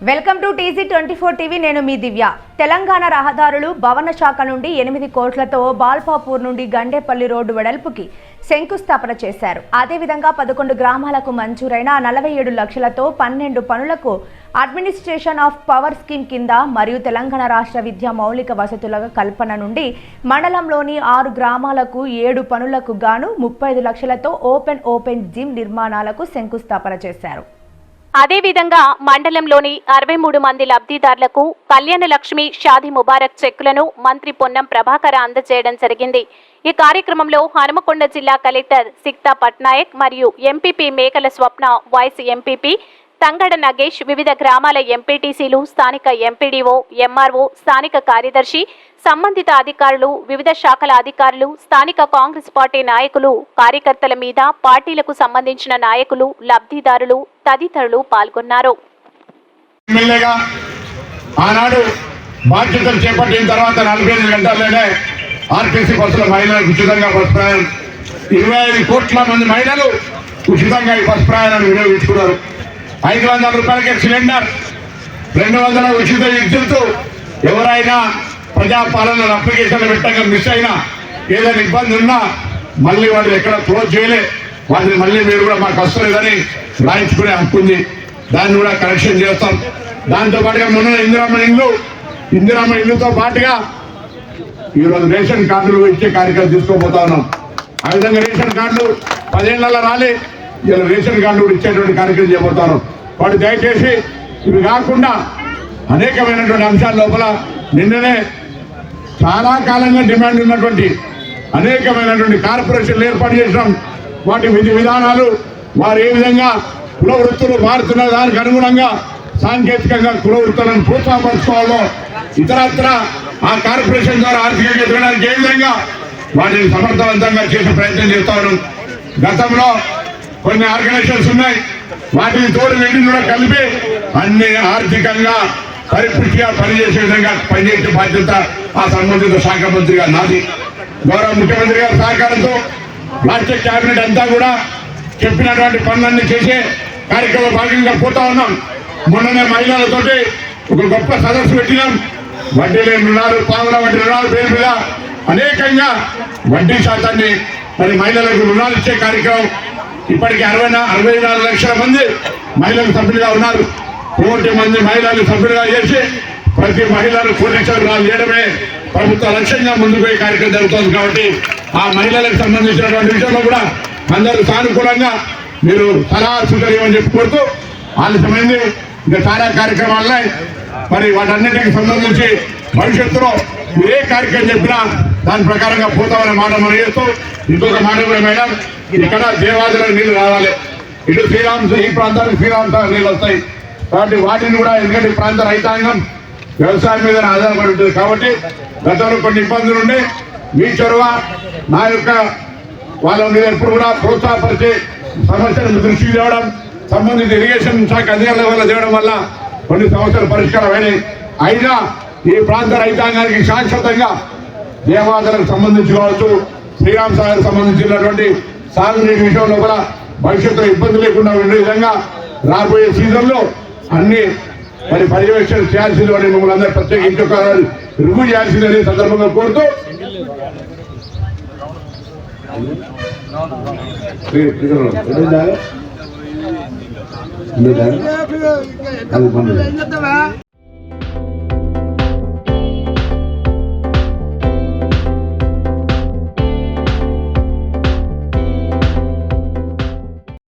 Welcome to TG twenty four TV. నేను మీ దివ్య. తెలంగాణ రహదారులు భవన శాఖ నుండి ఎనిమిది కోట్లతో బాల్పాపూర్ నుండి గండేపల్లి రోడ్డు వెడల్పుకి శంకుస్థాపన చేశారు. అదేవిధంగా పదకొండు గ్రామాలకు మంజూరైన నలభై ఏడు లక్షలతో పన్నెండు పనులకు అడ్మినిస్ట్రేషన్ ఆఫ్ పవర్ స్కీమ్ కింద మరియు తెలంగాణ రాష్ట్ర విద్యా మౌలిక వసతుల కల్పన నుండి మండలంలోని ఆరు గ్రామాలకు ఏడు పనులకు గాను ముప్పై ఐదు లక్షలతో ఓపెన్ ఓపెన్ జిమ్ నిర్మాణాలకు శంకుస్థాపన చేశారు. అదేవిధంగా మండలంలోని అరవై మూడు మంది లబ్ధిదారులకు కళ్యాణ లక్ష్మి షాదీ ముబారక్ చెక్కులను మంత్రి పొన్నం ప్రభాకర్ అందజేయడం జరిగింది. ఈ కార్యక్రమంలో హనుమకొండ జిల్లా కలెక్టర్ సిక్తా పట్నాయక్ మరియు MPP Mekala Swapna vice MPP Tangada Nagesh వివిధ గ్రామాల ఎంపీటీసీలు స్థానిక ఎంపీడీఓ ఎంఆర్ఓ స్థానిక కార్యదర్శి సంబంధిత అధికారులు వివిధ శాఖల అధికారులు స్థానిక కాంగ్రెస్ పార్టీ నాయకులు కార్యకర్తల మీద పార్టీలకు సంబంధించిన నాయకులు లబ్ధిదారులు తదితరులు పాల్గొన్నారు. ఆనాడు బాధ్యతలు చేపట్టిన తర్వాత నలభై ఐదు గంటల్లోనే ఆర్టీసీ బస్సుల మహిళలకు ఉచితంగా బస్ ప్రయాణం. ఇరవై ఐదు కోట్ల మంది మహిళలు ఉచితంగా ఈ బస్ ప్రయాణాన్ని వినియోగించుకున్నారు. ఐదు వందల రూపాయలకే సిలిండర్ రెండు వందల ఉచిత విద్యుత్ ఎవరైనా ప్రజాపాలన అప్లికేషన్లు పెట్టగా మిస్ అయినా ఏదైనా ఇబ్బంది ఉన్నా మళ్ళీ వాళ్ళు ఎక్కడ క్లోజ్ చేయలే. వాటిని మళ్ళీ మీరు కూడా మాకు వస్తలేదని రాయించుకునే హక్కు ఉంది. దాన్ని కూడా కరెక్షన్ చేస్తాం. దాంతో పాటుగా మొన్న ఇందిరామ ఇల్లు ఇందిరామ ఇల్లుతో పాటుగా ఈరోజు రేషన్ కార్డులు ఇచ్చే కార్యక్రమం తీసుకోబోతా ఉన్నాం. ఆ విధంగా రేషన్ కార్డులు పదేళ్ళలో రాలే. ఇలా రేషన్ కార్డులు కూడా ఇచ్చేటువంటి కార్యక్రమం చేయబోతాను వాడు దయచేసి ఇవి కాకుండా అనేకమైనటువంటి అంశాల లోపల నిన్ననే చాలా కాలంగా డిమాండ్ ఉన్నటువంటి అనేకమైనటువంటి కార్పొరేషన్లు ఏర్పాటు చేసినాం. వాటి విధి విధానాలు వారు ఏ విధంగా కుల వృత్తులు మారుతున్న దానికి అనుగుణంగా సాంకేతికంగా కుల వృత్తులను ప్రోత్సాహపరచుకోవాలో ఇతరత్ర ఆ కార్పొరేషన్ ద్వారా ఆర్థికంగా ఎదగడానికి ఏ విధంగా వాటిని సమర్థవంతంగా చేసే ప్రయత్నం చేస్తాను గతంలో కొన్ని ఆర్గనైజేషన్స్ ఉన్నాయి. వాటిని తోడు వీటిని కూడా కలిపి అన్ని ఆర్థికంగా పరిపూర్తిగా పనిచేసే విధంగా పనిచేసే బాధ్యత ఆ సంబంధిత శాఖ మంత్రిగా నాది. గౌరవ ముఖ్యమంత్రి గారి సహకారంతో రాష్ట్ర కేబినెట్ అంతా కూడా చెప్పినటువంటి పనులన్నీ చేసే కార్యక్రమ భాగంగా పోతా ఉన్నాం. మొన్ననే మహిళలతోటి ఒక గొప్ప సదస్సు పెట్టినాం. వడ్డీ లేని రుణాలు పావుల వడ్డీ రుణాలు పేరు మీద అనేకంగా వడ్డీ శాతాన్ని మరి మహిళలకు రుణాలు ఇచ్చే కార్యక్రమం ఇప్పటికి అరవై అరవై నాలుగు లక్షల మంది మహిళలు సభ్యులుగా ఉన్నారు. కోటి మంది మహిళలు సభ్యులుగా చేసి ప్రతి మహిళలు కోటి లక్షల చేయడమే ప్రభుత్వ లక్ష్యంగా ముందుకు కార్యక్రమం జరుగుతుంది కాబట్టి ఆ మహిళలకు సంబంధించినటువంటి విషయంలో కూడా అందరూ సానుకూలంగా మీరు సలహా సూచన చెప్పి కోరుతూ ఆలస్యమైంది. ఇంకా చాలా కార్యక్రమాలనే మరి వాటన్నిటికి సంబంధించి భవిష్యత్తులో మీరు ఏ కార్యక్రమం చెప్పినా దాని ప్రకారంగా పోతామనే మాట మనం చేస్తూ ఇంకొక మాట కూడా మేడం ఇక్కడ దేవాదులకు నీళ్ళు రావాలి. ఇటు శ్రీరామ్ ఈ ప్రాంతానికి శ్రీరామ్ నీళ్ళు వస్తాయి. కాబట్టి వాటిని కూడా ఎందుకంటే ప్రాంత రైతాంగం వ్యవసాయం మీద ఆధారపడి ఉంటుంది. కాబట్టి గతంలో కొన్ని ఇబ్బందులు ఉండే మీ చొరవ నా యొక్క వాళ్ళ మీద ఎప్పుడు కూడా ప్రోత్సాహపరిచే సమస్యలను దృష్టికి తేవడం సంబంధిత ఇరిగేషన్ శాఖ అధికారుల వల్ల తేవడం వల్ల కొన్ని సమస్యలు పరిష్కారమైనవి అయినా ఈ ప్రాంత రైతాంగానికి శాశ్వతంగా దేవాదాలకు సంబంధించి కావచ్చు శ్రీరామ్ సాగర్ సంబంధించినటువంటి సాగునీటి విషయం లోపల భవిష్యత్తులో ఇబ్బంది లేకుండా ఉండే విధంగా రాబోయే సీజన్లో అన్ని మరి పర్యవేక్షణ చేయాల్సింది అని మిమ్మల్ని అందరూ ప్రత్యేక ఇంకొక రివ్యూ చేయాల్సిందని సందర్భంగా కోరుతూ అది